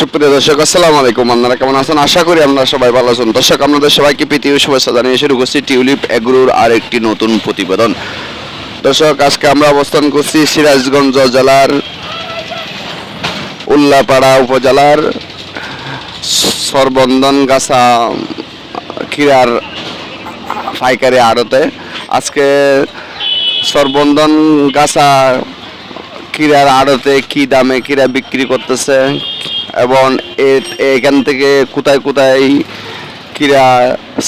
সুপ্রিয় দর্শক, আসসালামু আলাইকুম। আপনারা কেমন আছেন? আশা করি আপনারা সবাই ভালো আছেন। দর্শক, আপনাদের সবাইকে পৃথিবী শুভেচ্ছা জানিয়ে শুরু করছি টিউলিপ এগ্রোর আর একটি নতুন প্রতিবেদন। দর্শক, আজকে আমরা অবস্থান করছি সিরাজগঞ্জ জেলার উল্লাপাড়া উপজেলার সরবন্দন গাছা ক্ষীরার পাইকারি আড়তে। আজকে সরবন্দন গাছা কিরার আড়তে কি দামে কিরা বিক্রি করতেছে? এবং এখান থেকে কোথায় কোথায় ক্রীড়া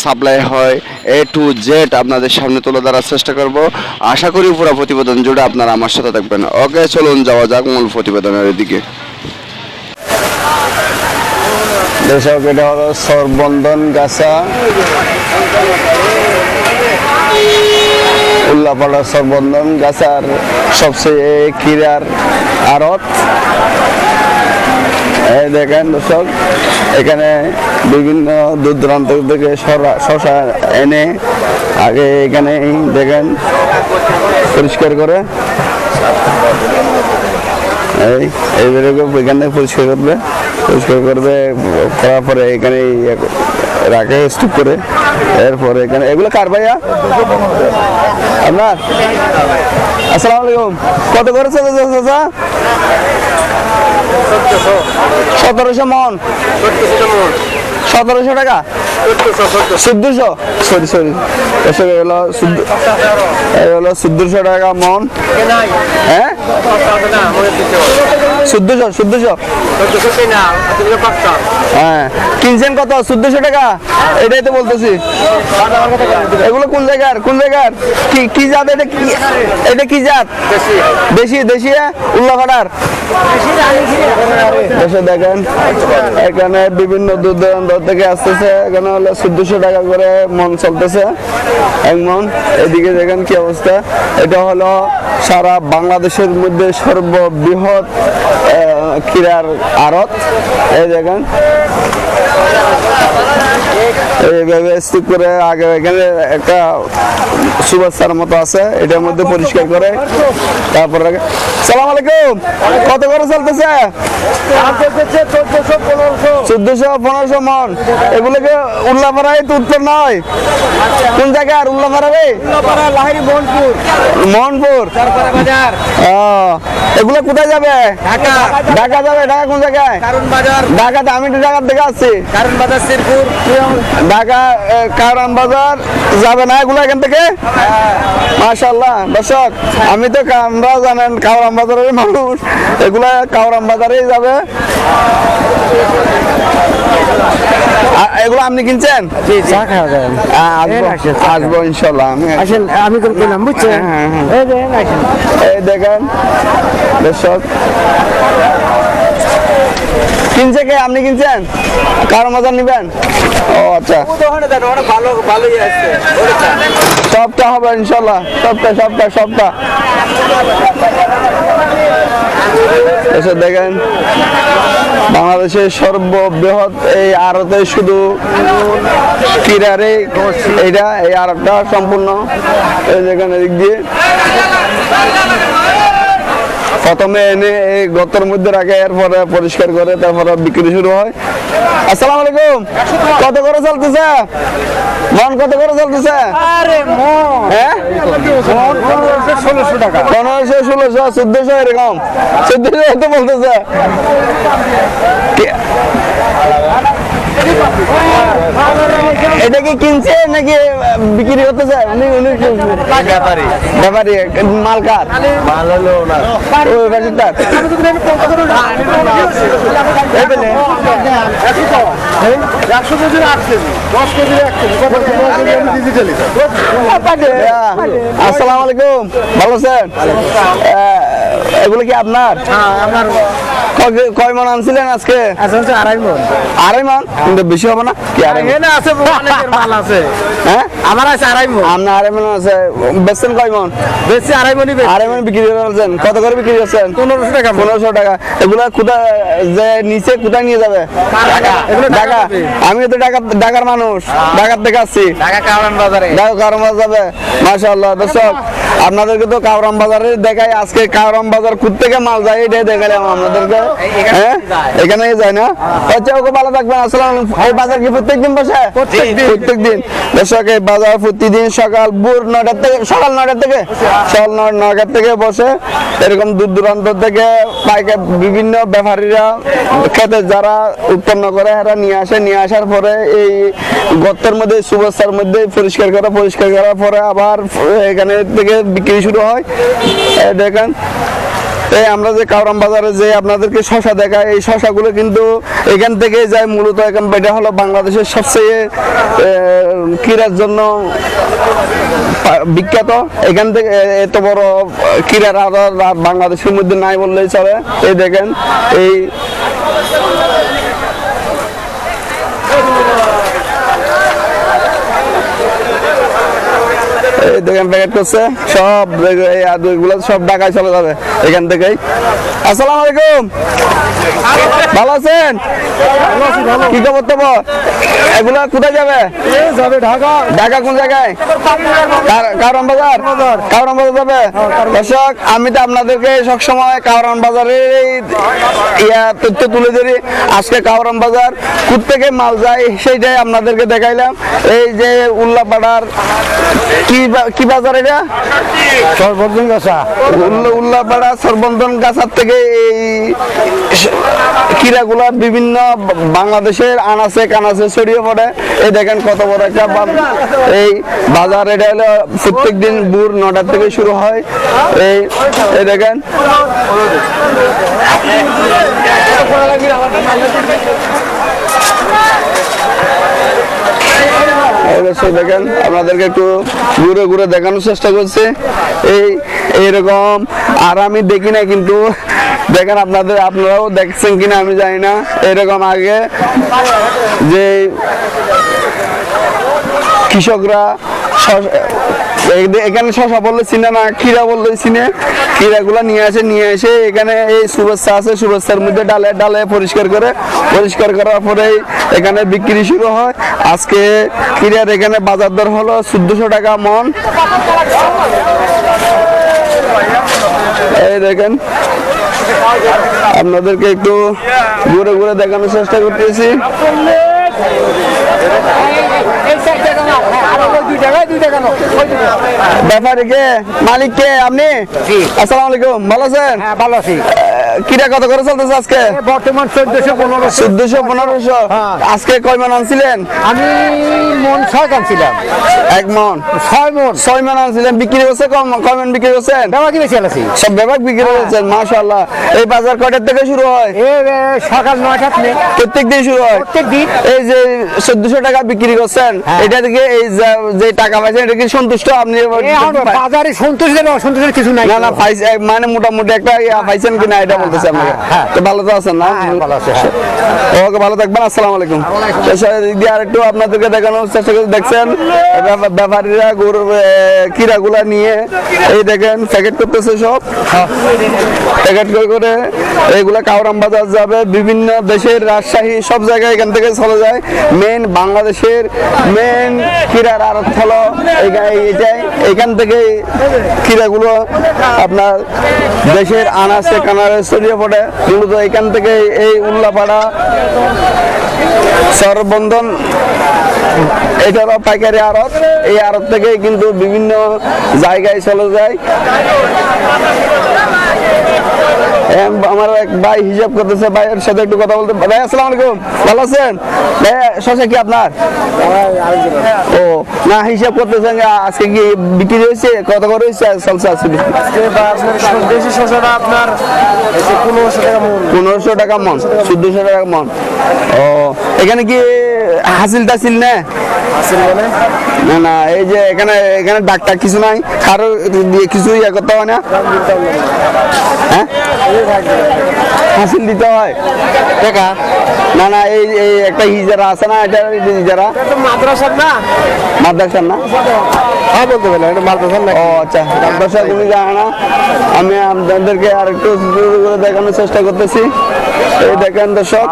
সাপ্লাই হয় এ টু জেড আপনাদের সামনে তুলে ধরার চেষ্টা করব। আশা করি পুরো প্রতিবেদন জুড়ে আপনারা আমার সাথে থাকবেন। ওকে, চলুন, যাওয়া যাক মূল প্রতিবেদনের দিকে। দর্শক, এটা হলো সরবন্দন গাছা। উল্লাপাড়া সরবন্দন গাছার সবচেয়ে ক্রীড়ার আড়ত। এই দেখেন দর্শক, এখানে বিভিন্ন দূর দূরান্ত থেকে শশা এনে আগে এখানে দেখেন পরিষ্কার করে। এই এইভাবে এখান পরিষ্কার করবে পরিষ্কার করবে, করার পরে এখানে রাখে স্টুপ করে। এরপরে এখানে, এগুলো কার ভাইয়া? আপনার? আসসালামু আলাইকুম। কত করেছে চাচা? সতেরোশো মন। সতেরোশো টাকা? চোদ্দশো সরি সরি। চোদ্দ হলো চোদ্দশো টাকা মন। হ্যাঁ? চোদ্দশো চোদ্দশো। হ্যাঁ। কিনছেন কত? চোদ্দশো টাকা? এটাই তো বলতেছি। এগুলো কোন জায়গার? কোন জায়গার? কি কি জাত এটা? কি এটা কি জাত? দেশি। দেশি উল্লাপাড়ার? দেশে দেখেন এখানে বিভিন্ন দূর দূরান্ত থেকে আসতেছে। এখানে হলো চোদ্দশো টাকা করে মন চলতেছে। এক মন। এদিকে দেখেন কি অবস্থা। এটা হলো সারা বাংলাদেশের মধ্যে সর্ববৃহৎ ক্রীড়ার আড়ত এই দেখেন। এইভাবে করে আগে এখানে একটা সুবাস্তার মতো আছে এটার মধ্যে পরিষ্কার করে তারপরে সালাম আলাইকুম। কত করে চলতেছে? চোদ্দশো পনেরোশো মন। এগুলোকে উল্লাপাড়ায় তো উত্তর নয়। কোন জায়গার উল্লাপাড়া রে? মোহনপুর। এগুলো কোথায় যাবে? ঢাকা। ঢাকা যাবে? ঢাকা কোন জায়গায়? ঢাকাতে আমি তো থেকে আসছি কারণ বাজার শিরপুর। ঢাকা কারাম বাজার যাবে না এগুলো এখান থেকে? মাশাল্লাহ দর্শক আমি তো আমরা জানেন কাওরাম বাজারের মানুষ। এগুলা কাওরাম বাজারেই যাবে এগুলো আপনি কিনছেন? চা খাওয়া যায়। আ, আসব ইনশাল্লাহ আমি আসেন আমি তো বুঝছেন? হ্যাঁ, হ্যাঁ। এই দেখেন আসেন। এই দেখেন। দর্শক কিনছে কে? আপনি কিনছেন? কারও মজা নিবেন? ও আচ্ছা। সবটা হবে, ইনশাল্লাহ। সবটা সবটা সবটা। এসে দেখেন, বাংলাদেশের সর্ববৃহৎ এই আড়তে শুধু কিরারে এইটা, এই আড়তটা সম্পূর্ণ। এই দেখেন এদিক দিয়ে। প্রথমে এনে এই গতর মধ্যে রাখে এরপরে পরিষ্কার করে তারপরে বিক্রি শুরু হয়। আসসালামু আলাইকুম। কত করে চলতেছে? মন কত করে চলতেছে? আরে মন। হ্যাঁ? ষোলোশো টাকা। পনেরোশো ষোলোশো চোদ্দশো এরকম। চোদ্দশো এত বলতেছে। এটা কি কিনছে নাকি বিক্রি করতেছে? উনি উনি ব্যাপারী। ব্যাপারী মালকার? মাল হলো না ওই? একশো কেজি দশ কেজি এক কেজি আমি ডিজিটালি আসসালামু আলাইকুম। ভালো আছেন? এগুলো কি আপনার? আমার কয়- মন আনছিলেন আজকে? আড়াই মন। আড়াই মন? কিন্তু বেশি হবে না? কি আড়াই? আছে মাল আছে। হ্যাঁ? আমার আছে আড়াই মন। আপনার আড়াই মন আছে। বেচছেন কয় মন? বেশি আড়াই মনই আড়াই মন বিক্রি করছেন কত করে বিক্রি করছেন? পনেরোশো টাকা। পনেরোশো টাকা। এগুলা কোথায় যে নিচে কোথায় নিয়ে যাবে? ঢাকা। আমি তো ঢাকা ঢাকার মানুষ। ঢাকার থেকে আসছি। ঢাকা কারণ বাজারে। ঢাকা কারণ যাবে মাশাআল্লাহ। দর্শক আপনাদেরকে তো কাউরাম বাজারে দেখাই আজকে কাউরাম বাজার কোথ থেকে মাল যায় এটাই দেখালাম আপনাদেরকে। হ্যাঁ? এখানে যায় না? আচ্ছা ওকে ভালো থাকবেন আসসালাম এই বাজার কি প্রত্যেকদিন বসে? প্রত্যেক দিন। দর্শক এই বাজার প্রতিদিন সকাল ভোর নয়টার থেকে সকাল নয়টার থেকে সকাল নয় নয়টার থেকে বসে। এরকম দূর দূরান্ত থেকে পাইকার বিভিন্ন ব্যাপারীরা খেতে যারা উৎপন্ন করে এরা নিয়ে আসে। নিয়ে আসার পরে এই গর্তের মধ্যে সুবস্তার মধ্যে পরিষ্কার করা পরিষ্কার করার পরে আবার এখানে থেকে বিক্রি শুরু হয়। দেখেন। এই আমরা যে কাউরাম বাজারে যে আপনাদেরকে শশা দেখাই, এই শশাগুলো কিন্তু এখান থেকে যায় মূলত। এখান এটা হলো বাংলাদেশের সবচেয়ে ক্রীড়ার জন্য বিখ্যাত। এখান থেকে এত বড় ক্রীড়ার আদর বাংলাদেশের মধ্যে নাই বললেই চলে। এই দেখেন, এই দেখেন প্যাকেট করছে, সব সব ঢাকায় চলে যাবে এখান থেকেই। আসসালামু আলাইকুম। ভালো আছেন? কি খবর তব এগুলা কোথায় যাবে? যাবে ঢাকা ঢাকা কোন জায়গায়? কারণ বাজার? কারণ বাজার যাবে? দর্শক, আমি তো আপনাদেরকে সবসময় কারণ বাজারের ইয়া তথ্য তুলে ধরি। আজকে কাউরাম বাজার থেকে মাল যায় সেইটাই আপনাদেরকে দেখাইলাম। এই যে উল্লাপাড়ার কি কি বাজার এটা? সর্বজন গাছা। উল্লা- উল্লাপাড়া সর্বন্ধন গাছার থেকে এই কিরাগুলা বিভিন্ন বাংলাদেশের আনাচে কানাচে ছড়িয়ে পড়ে। এই দেখেন কত বড় একটা এই বাজার। এটা হলো প্রত্যেক দিন ভোর নটার থেকে শুরু হয়। এই এই দেখেন। দর্শক দেখেন, আপনাদেরকে একটু ঘুরে ঘুরে দেখানোর চেষ্টা করছে। এই, এইরকম আর আমি দেখি না কিন্তু, দেখেন আপনাদের, আপনারাও দেখছেন কিনা আমি জানি না। এরকম আগে যে কৃষকরা এখানে শশা বললে চিনে না ক্ষীরা বললে চিনে ক্ষীরাগুলো নিয়ে আসে নিয়ে এসে এখানে এই শুভেচ্ছা আছে শুভেচ্ছার মধ্যে ডালে ডালে পরিষ্কার করে পরিষ্কার করার পরে এখানে বিক্রি শুরু হয় আজকে ক্ষীরার এখানে বাজার দর হলো চোদ্দশো টাকা মন এই দেখেন আপনাদেরকে একটু ঘুরে ঘুরে দেখানোর চেষ্টা করতেছি ব্যাপারে কে মালিক কে আপনি? আসসালামু আলাইকুম ভালো আছেন? হ্যাঁ ভালো আছি। কিরা কত করে চলতেছে আজকে? বর্তমান চোদ্দশো চোদ্দশো পনেরোশো? হ্যাঁ। আজকে কয় মান আনছিলেন? আমি মন ছয় কানছিলাম এক মন। ছয় মন। ছয় মান আনছিলেন বিক্রি হচ্ছে কম কয় মান বিক্রি করছেন? বেমাকি বেশি আছি সব ব্যাপক বিক্রি হচ্ছেন মাশাআল্লাহ। এই বাজার কয়টার থেকে শুরু হয়? সকাল নয়টা থেকে। প্রত্যেক দিন শুরু হয়? প্রত্যেক দিন। এই যে চোদ্দশো টাকা বিক্রি করছেন হ্যাঁ। এটা থেকে এই যা- টাকা পাইছেন এটা কি সন্তুষ্ট? আপনি বাজারে সন্তোষ দেবে অসন্তোষের কিছু নাই। না না মানে মোটামুটি একটা পাইছেন কিনা এটা বলতেছি আপনাকে। হ্যাঁ। তো ভালো তো আছেন না? হ্যাঁ, ভালো আছি, হ্যাঁ। ওকে ভালো থাকবেন আসসালামু আলাইকুম। এদিক দিয়ে আরেকটু আপনাদেরকে দেখানোর চেষ্টা করে দেখছেন? ব্যাপারীরা কিরাগুলা নিয়ে এই দেখেন প্যাকেট করতেছে সব। প্যাকেট করে করে এগুলা কাউরাম বাজার যাবে। বিভিন্ন দেশের রাজশাহী সব জায়গায় এখান থেকে চলে যায়। মেন বাংলাদেশের মেন ক্রীড়ার আড়ত হলো এখান থেকে ক্রীড়াগুলো আপনার দেশের আনাচে কানারে ছড়িয়ে পড়ে। মূলত এখান থেকে এই উল্লাপাড়া সরবন্ধন এটা হলো পাইকারি আড়ত। এই আড়ত থেকে কিন্তু বিভিন্ন জায়গায় চলে যায়। আমার এক ভাই হিসাব করতেছে ভাইয়ের সাথে একটু কথা বলতে ভাই আসসালামু আলাইকুম। ভালো আছেন? ভাই শশা কি আপনার? ও না হিসাব করতেছেন আজকে কি বিক্রি হয়েছে? কত করে হয়েছে? দেশি শসাটা আপনার পনেরোশো টাকা মন। চোদ্দশো টাকা মন। ও এখানে কি হাসিল টাসিল না মানে? না না এই যে এখানে এখানে ডাক্তার কিছু নাই কারও দিয়ে কিছু ইয়ে করতে হয় না। হ্যাঁ? হাসিল দিতে হয়। টাকা না না এই এই একটা হিজারা আছে না এটা হিজারা মাদ্রাসার না? মাদ্রাসার না? হ্যাঁ বলতে পারলাম এটা মাদ্রাসার না ও আচ্ছা। মাদ্রাসা তুমি জানো না আমি আপনাদেরকে আর একটু দেখানোর চেষ্টা করতেছি। এই দেখেন দর্শক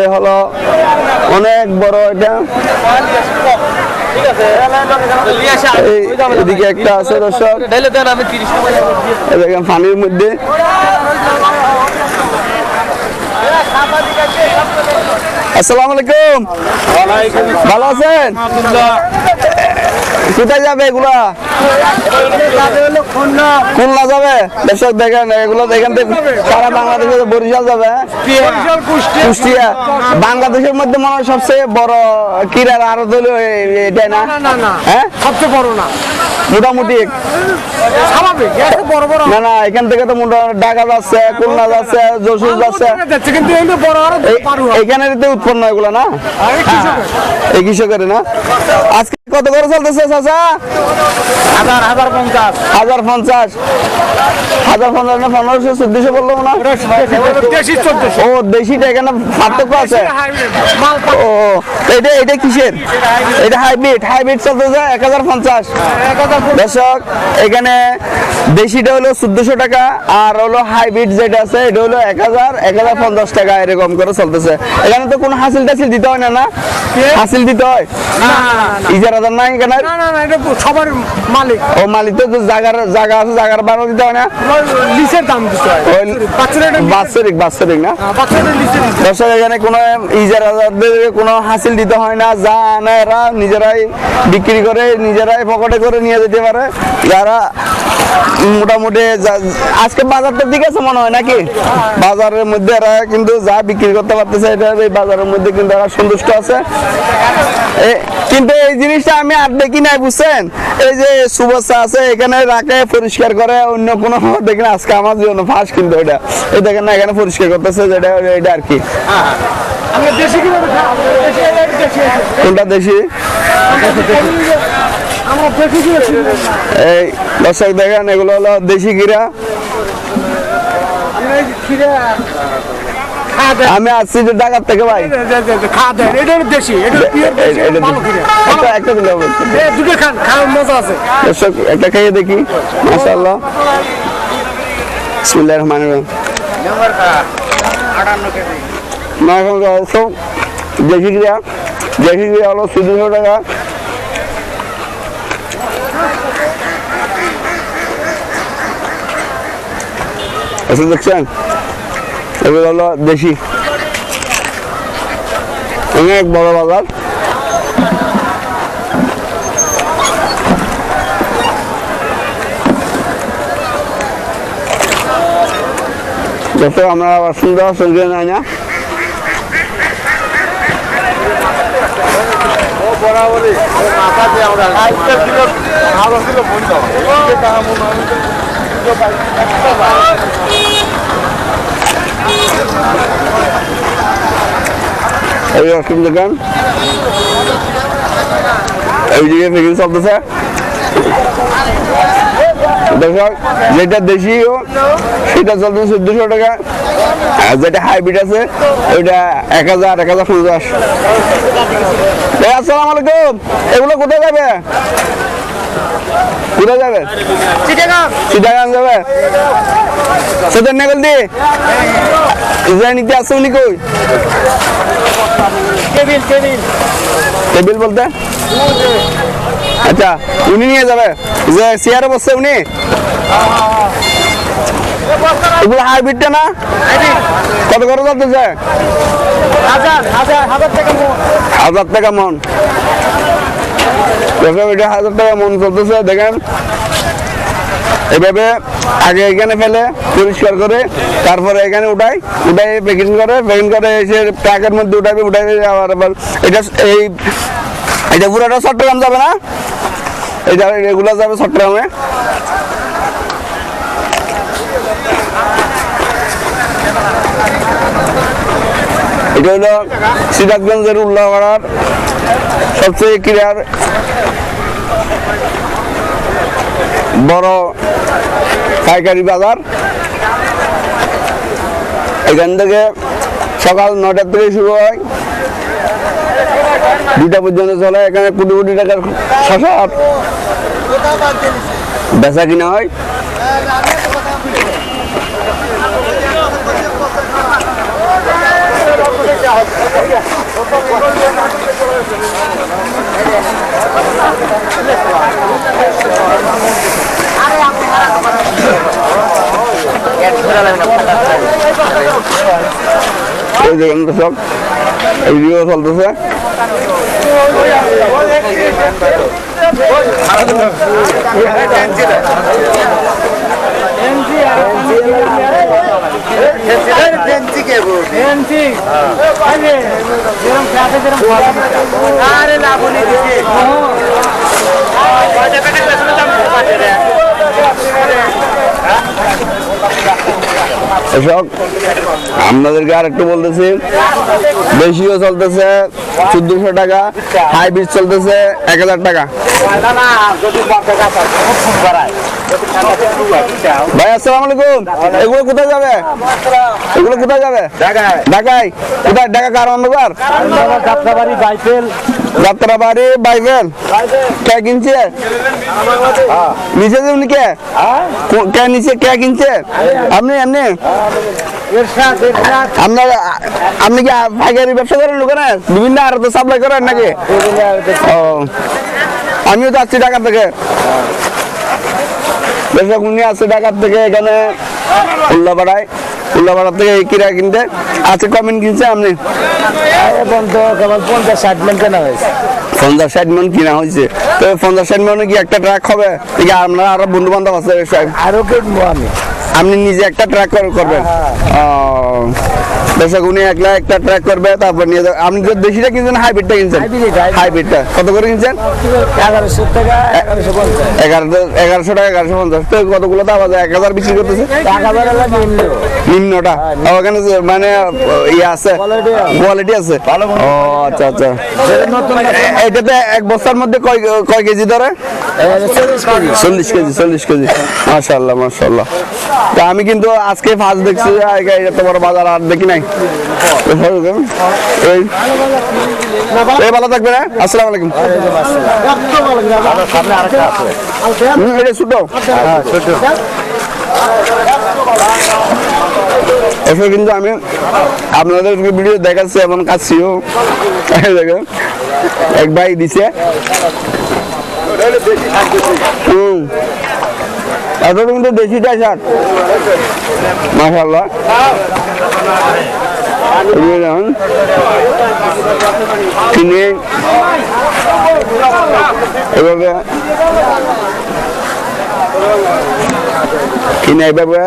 এই হলো অনেক বড় এটা। এদিকে একটা আছে দর্শক। দেখেন পানির মধ্যে। আসসালামু আলাইকুম। ভালো আছেন? কোথায় যাবে এগুলা? খুলনা। যাবে? দেখেন এগুলো এখান থেকে সারা বাংলাদেশে বরিশাল যাবে হ্যাঁ? কুষ্টিয়া। বাংলাদেশের মধ্যে মনে হয় সবচেয়ে বড় কিরার আরও হলো এটাই না না না। হ্যাঁ? সবচেয়ে বড় না। মোটামুটি স্বাভাবিক বড় বড়। না না এখান থেকে তো মোটামুটি ঢাকা যাচ্ছে খুলনা যাচ্ছে যশোর যাচ্ছে। যাচ্ছে কিন্তু বড় উৎপন্ন এগুলো না? এই কৃষকের। না? আজকে কত করে চলতেছে চাচা? হাজার হাজার পঞ্চাশ। হাজার পঞ্চাশ। হাজার পঞ্চাশ না পনেরোশো চোদ্দশো বলল না ও দেশিটা এখানে পার্থক্য আছে। ও ও, এটা এটা কিসের? এটা হাইব্রিড হাইব্রিড চলতেছে এক হাজার পঞ্চাশ। দর্শক এখানে দেশিটা হলো চোদ্দশো টাকা আর হলো হাইব্রিড যেটা আছে এটা হলো এক হাজার এক হাজার পঞ্চাশ টাকা এরকম করে চলতেছে। এখানে তো কোনো হাসিল টাসিল দিতে হয় না না? হাসিল দিতে হয়? না না না ইজারাদার নাই এখানে না না না সবার মালিক। ও মালিক তো জায়গা আছে জায়গার বারো দিতে হয় না? লিসের দাম দিতে হয়। বাৎসরিক বাৎসরিক না? হয়। দর্শক এখানে কোনো ইজারাদারদের কোনো হাসিল দিতে হয় না যা আনে এরা নিজেরাই বিক্রি করে নিজেরাই পকেটে করে নিয়ে যেতে পারে। যারা মোটামুটি আজকে বাজারটা ঠিক আছে মনে হয় নাকি? বাজারের মধ্যে এরা কিন্তু যা বিক্রি করতে পারতেছে এটা এই বাজারের মধ্যে কিন্তু এরা সন্তুষ্ট আছে। কিন্তু এই জিনিসটা আমি আর দেখি নাই বুঝছেন? এই যে শুভেচ্ছা আছে এখানে রাখে পরিষ্কার করে অন্য কোনো দেখি না আজকে আমার জন্য ফার্স্ট কিন্তু এটা। এই দেখেন না এখানে পরিষ্কার করতেছে যেটা এটা আর কি। কোনটা দেশি। এই দর্শক দেখেন, এগুলো হলো দেশি গিরা আমি আসছি যে ঢাকার থেকে, ভাই। একটা দিলে একটা খাইয়ে দেখি। মাশাআল্লাহ। বিসমিল্লাহির রহমানির রহিম। দেশি গিরা দেশি গিরা হলো চোদ্দশো টাকা। আচ্ছা দেখছেন এগুলো হলো দেশি অনেক বড় বাজার যত আমরা আবার সুন্দর সঙ্গে নাই না এই রকম দোকান এইদিকে ফিকিং চলতেছে দর্শক যেটা দেশি সেটা চলতেছে চোদ্দশো টাকা আর যেটা হাইব্রিড আছে, ওইটা এক হাজার এক হাজার পঞ্চাশ। আসসালামু আলাইকুম। এগুলো কোথায় যাবে? কোথায় যাবে? চিটাগাং। যাবে? সেটার নেগল দি। ইসরায়েল নিতে আসছে উনি কই? টেবিল টেবিল টেবিল বলতে? আচ্ছা উনি নিয়ে যাবে। যে চেয়ারে বসছে উনি? এগুলো হাইব্রিডটা না? কত করে যাচ্ছে হাজার হাজার হাজার টাকা মন। হাজার টাকা মন। এটা হাজার টাকা মন চলতেছে, দেখেন। এভাবে আগে এখানে ফেলে, পরিষ্কার করে, তারপরে এখানে উঠাই উঠাই প্যাকিং করে প্যাকিং করে এসে ট্রাকের মধ্যে উঠাবে আবার আবার এটা এই এটা পুরোটা চট্টগ্রাম যাবে না? এটা যাবে চট্টগ্রামে। এটা হলো সিরাজগঞ্জের উল্লাপাড়ার সবচেয়ে ক্রীড়ার বড় পাইকারি বাজার। এখান থেকে সকাল নটার থেকে শুরু হয়। দুটা পর্যন্ত চলে, এখানে কোটি কোটি টাকার শশা বেচা কিনা হয়। এই যে সব এই ভিডিও চলতেছে। এনজি আর আপনাদেরকে আর একটু বলতেছি বেশিও চলতেছে চোদ্দশো টাকা হাইব্রিড চলতেছে এক হাজার টাকা। ভাই আসসালামু আলাইকুম। এগুলো কোথায় যাবে? এগুলো কোথায় যাবে? ঢাকায়। কোথায়? ঢাকা কার অন্ধকার? যাত্রাবাড়ি কে কিনছে? নিচে উনি কে? কো- কে নিচে কে কিনছে? আপনি আপনি? আপনার আপনি কি পাইকারি ব্যবসা করেন দোকানে বিভিন্ন আর তো সাপ্লাই করেন নাকি? ও আমিও তো আসছি ঢাকা থেকে। দর্শক উনি আছে ঢাকার থেকে এখানে উল্লাপাড়ায়। উল্লাপাড়া থেকে কিরা কিনতে। আছে কমেন্ট কিনছে আপনি? এখন তো কেবল পঞ্চাশ ষাট মিনিট কেনা হয়েছে। পঞ্চাশ ষাট মন কিনা হয়েছে। তো পঞ্চাশ ষাট মনে কি একটা ট্রাক হবে? আপনার আরও বন্ধু বান্ধব আছে। আরও কিনবো আমি। আপনি নিজে একটা ট্র্যাক করবেন। দর্শক উনি একলা একটা ট্র্যাক করবে তারপর নিয়ে যাবে। আপনি তো দেশিটা কিনছেন হাইব্রিডটা কিনছেন. হাইব্রিডটা কত করে কিনছেন? এগারোশো টাকা এগারোশো পঞ্চাশ। তো কতগুলো দাম আছে? এক হাজার বিক্রি করতেছে? নিম্নটা? ওখানে মানে ইয়ে আছে? কোয়ালিটি আছে। ও আচ্ছা আচ্ছা। এটাতে এক বস্তার মধ্যে কয় কয় কেজি ধরে? চল্লিশ কেজি। চল্লিশ কেজি মাশাল্লাহ মাশাল্লাহ তা আমি কিন্তু আজকে ফার্স্ট দেখছি এত বড় বাজার আর দেখি নাই। এই। ভালো থাকবে না? আসসালামু আলাইকুম। কিন্তু আমি আপনাদের ভিডিও দেখাচ্ছি, এমন কাছিও দেখেন, এক ভাই দিছে। এত কিন্তু দেশিটা শার্ট মাশাল্লাহ। কিনে এভাবে কিনে এভাবে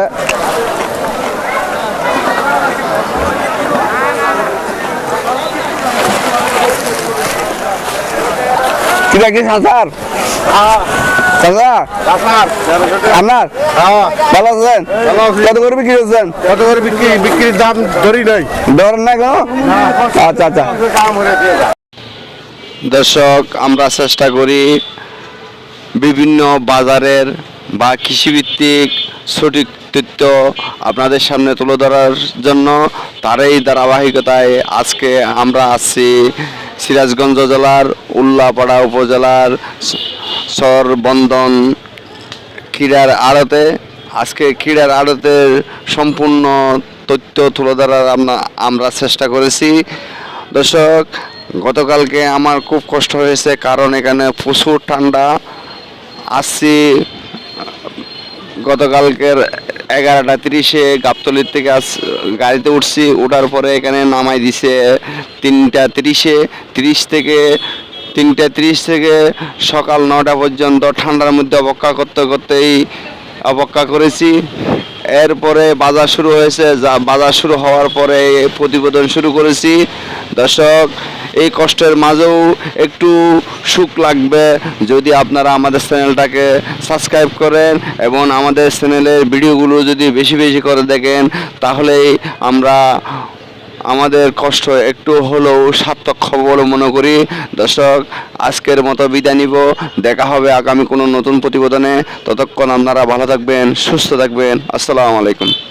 কিরা কি চাচা আপনার? ভালো আছেন? কত করে বিক্রি করছেন? কত করে বিক্রি? বিক্রির দাম ধরি নাই। ধরেন না কেন? আচ্ছা আচ্ছা। দর্শক আমরা চেষ্টা করি বিভিন্ন বাজারের বা কৃষিভিত্তিক সঠিক তথ্য আপনাদের সামনে তুলে ধরার জন্য তারই ধারাবাহিকতায় আজকে আমরা আসছি সিরাজগঞ্জ জেলার, উল্লাপাড়া উপজেলার সরবন্দন ক্রীড়ার আড়তে, আজকে ক্রীড়ার আড়তের সম্পূর্ণ তথ্য তুলে ধরার আমরা আমরা চেষ্টা করেছি। দর্শক, গতকালকে আমার খুব কষ্ট হয়েছে কারণ এখানে প্রচুর ঠান্ডা। আসছি, গতকালকের এগারোটা তিরিশে গাবতলির থেকে আস গাড়িতে উঠছি ওঠার পরে এখানে নামাই দিছে তিনটা তিরিশে। তিরিশ থেকে, তিনটা তিরিশ থেকে সকাল নটা পর্যন্ত ঠান্ডার মধ্যে অপেক্ষা করতে করতেই অপেক্ষা করেছি। এরপরে বাজার শুরু হয়েছে, যা বাজার শুরু হওয়ার পরে প্রতিবেদন শুরু করেছি। দর্শক এই কষ্টের মাঝেও একটু সুখ লাগবে। যদি আপনারা আমাদের চ্যানেলটাকে সাবস্ক্রাইব করেন এবং আমাদের চ্যানেলের ভিডিওগুলো যদি বেশি বেশি করে দেখেন, তাহলেই আমরা আমাদের কষ্ট একটু হলেও সার্থক বলে মনে করি। দর্শক, আজকের মতো বিদায় নিব। দেখা হবে আগামী কোনো নতুন প্রতিবেদনে। ততক্ষণ আপনারা ভালো থাকবেন, সুস্থ থাকবেন। আসসালামু আলাইকুম।